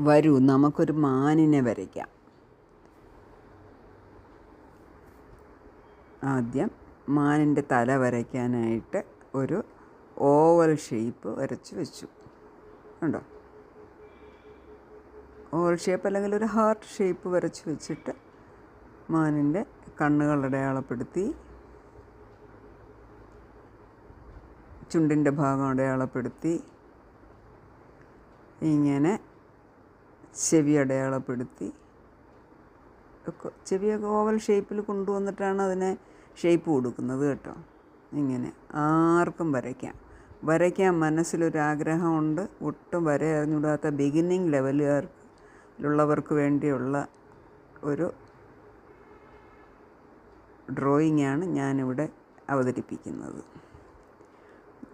വരൂ നമുക്കൊരു മാനിനെ വരയ്ക്കാം. ആദ്യം മാനിന്റെ തല വരയ്ക്കാനായിട്ട് ഒരു ഓവൽ ഷേപ്പ് വരച്ച് വെച്ചു. ഉണ്ടോ ഓവൽ ഷേപ്പ് അല്ലെങ്കിൽ ഒരു ഹാർട്ട് ഷേപ്പ് വരച്ച് വെച്ചിട്ട് മാനിന്റെ കണ്ണുകൾ അടയാളപ്പെടുത്തി ചുണ്ടിന്റെ ഭാഗം അടയാളപ്പെടുത്തി ഇങ്ങനെ ചെവി അടയാളപ്പെടുത്തി ചെവിയൊക്കെ ഓവൽ ഷേപ്പിൽ കൊണ്ടുവന്നിട്ടാണ് അതിനെ ഷേപ്പ് കൊടുക്കുന്നത് കേട്ടോ. ഇങ്ങനെ ആർക്കും വരയ്ക്കാം. വരയ്ക്കാൻ മനസ്സിലൊരാഗ്രഹമുണ്ട്. ഒട്ടും വര അറിഞ്ഞുകൂടാത്ത ബിഗിന്നിങ് ലെവലുകാർക്കുള്ളവർക്ക് വേണ്ടിയുള്ള ഒരു ഡ്രോയിങ്ങാണ് ഞാനിവിടെ അവതരിപ്പിക്കുന്നത്.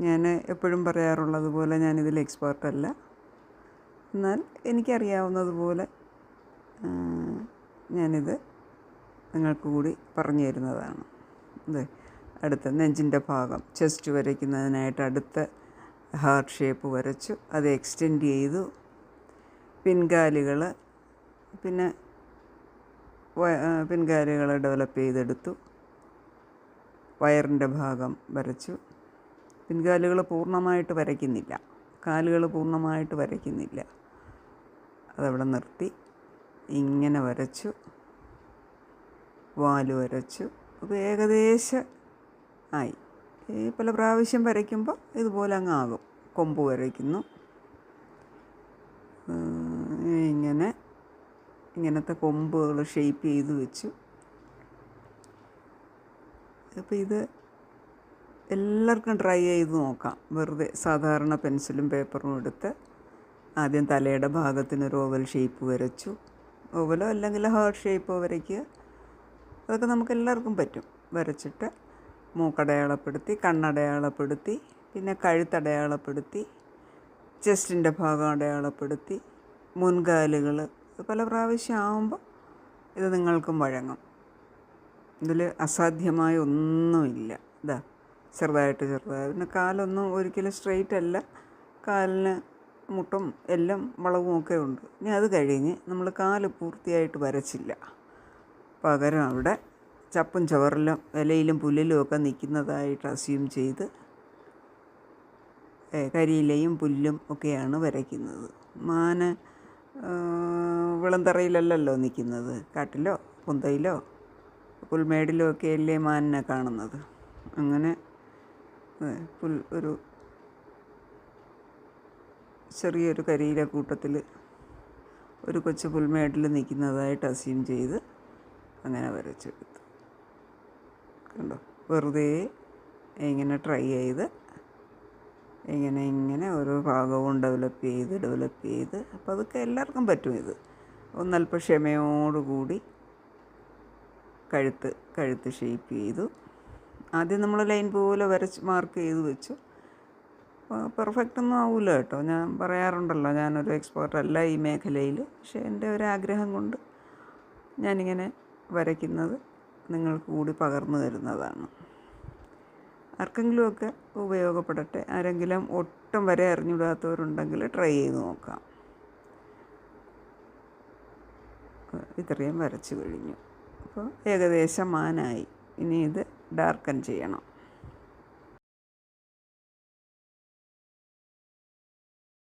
ഞാൻ എപ്പോഴും പറയാറുള്ളത് പോലെ ഞാനിതിൽ എക്സ്പേർട്ടല്ല എന്നാൽ എനിക്കറിയാവുന്നതുപോലെ ഞാനിത് നിങ്ങൾക്ക് കൂടി പറഞ്ഞു തരുന്നതാണ്. അതെ അടുത്ത നെഞ്ചിന്റെ ഭാഗം ചെസ്റ്റ് വരയ്ക്കുന്നതിനായിട്ട് അടുത്ത ഹാർട്ട് ഷേപ്പ് വരച്ചു അത് എക്സ്റ്റെൻഡ് ചെയ്തു. പിൻകാലുകൾ പിന്നെ പിൻകാലുകൾ ഡെവലപ്പ് ചെയ്തെടുത്തു. വയറിന്റെ ഭാഗം വരച്ചു. പിൻകാലുകൾ പൂർണമായിട്ട് വരയ്ക്കുന്നില്ല. കാലുകൾ പൂർണമായിട്ട് വരയ്ക്കുന്നില്ല. അതവിടെ നിർത്തി. ഇങ്ങനെ വരച്ചു. വാൽ വരച്ചു. അപ്പോൾ ഏകദേശം ആയി. ഈ പല പ്രാവശ്യം വരയ്ക്കുമ്പോൾ ഇതുപോലെ അങ്ങ് ആകും. കൊമ്പ് വരയ്ക്കുന്നു. ഇങ്ങനെ ഇങ്ങനത്തെ കൊമ്പുകൾ ഷേപ്പ് ചെയ്ത് വെച്ചു. അപ്പോൾ ഇത് എല്ലാവർക്കും ട്രൈ ചെയ്ത് നോക്കാം. വെറുതെ സാധാരണ പെൻസിലും പേപ്പറും എടുത്ത് ആദ്യം തലയുടെ ഭാഗത്തിനൊരു ഓവൽ ഷേപ്പ് വരച്ചു. ഓവലോ അല്ലെങ്കിൽ ഹാർട്ട് ഷേപ്പോ വരയ്ക്കുക. അതൊക്കെ നമുക്ക് എല്ലാവർക്കും പറ്റും. വരച്ചിട്ട് മൂക്കടയാളപ്പെടുത്തി കണ്ണടയാളപ്പെടുത്തി പിന്നെ കഴുത്തടയാളപ്പെടുത്തി ചെസ്റ്റിന്റെ ഭാഗം അടയാളപ്പെടുത്തി മുൻകാലുകൾ പല പ്രാവശ്യം ആകുമ്പോൾ ഇത് നിങ്ങൾക്കും വഴങ്ങും. ഇതിൽ അസാധ്യമായ ഒന്നുമില്ല. ഇതാ ചെറുതായിട്ട് ചെറുതായി. പിന്നെ കാലൊന്നും ഒരിക്കലും സ്ട്രെയിറ്റ് അല്ല. കാലിന് മുട്ടും എല്ലാം വളവും ഒക്കെ ഉണ്ട്. ഇനി അത് കഴിഞ്ഞ് നമ്മൾ കാൽ പൂർത്തിയായിട്ട് വരച്ചില്ല. പകരം അവിടെ ചപ്പും ചവറിലും ഇലയിലും പുല്ലിലും ഒക്കെ നിൽക്കുന്നതായിട്ട് അസ്യൂം ചെയ്ത് കരിയിലയും പുല്ലും ഒക്കെയാണ് വരയ്ക്കുന്നത്. മാന് വിളന്തറയിലല്ലല്ലോ നിൽക്കുന്നത്. കാട്ടിലോ പുന്തയിലോ പുൽമേടിലോ ഒക്കെയല്ലേ മാനിനെ കാണുന്നത്? അങ്ങനെ പുൽ ഒരു ചെറിയൊരു കരിയില കൂട്ടത്തിൽ ഒരു കൊച്ചു പുൽമേട്ടിൽ നിൽക്കുന്നതായിട്ട് അസ്യൂം ചെയ്ത് അങ്ങനെ വരച്ചെടുത്തു. കണ്ടോ? വെറുതെ ഇങ്ങനെ ട്രൈ ചെയ്ത് ഇങ്ങനെ ഇങ്ങനെ ഓരോ ഭാഗവും ഡെവലപ്പ് ചെയ്ത് ഡെവലപ്പ് ചെയ്ത്. അപ്പോൾ അതൊക്കെ എല്ലാവർക്കും പറ്റും ഇത്. ഒന്നല്പ ക്ഷമയോടുകൂടി കഴുത്ത് കഴുത്ത് ഷേപ്പ് ചെയ്തു. ആദ്യം നമ്മൾ ലൈൻ പോലെ വരച്ച് മാർക്ക് ചെയ്ത് വെച്ചു. പെർഫെക്റ്റ് ഒന്നും ആവില്ല കേട്ടോ. ഞാൻ പറയാറുണ്ടല്ലോ ഞാനൊരു എക്സ്പേർട്ട് അല്ല ഈ മേഖലയിൽ. പക്ഷേ എന്റെ ഒരു ആഗ്രഹം കൊണ്ട് ഞാനിങ്ങനെ വരയ്ക്കുന്നത് നിങ്ങൾക്ക് കൂടി പകർന്നു തരുന്നതാണ്. ആർക്കെങ്കിലുമൊക്കെ ഉപയോഗപ്പെടട്ടെ. ആരെങ്കിലും ഒട്ടും വരെ അറിഞ്ഞുവിടാത്തവരുണ്ടെങ്കിൽ ട്രൈ ചെയ്ത് നോക്കാം. ഇത്രയും വരച്ചു കഴിഞ്ഞു. അപ്പോൾ ഏകദേശം മാനായി. ഇനി ഇത് ഡാർക്കൻ ചെയ്യണം.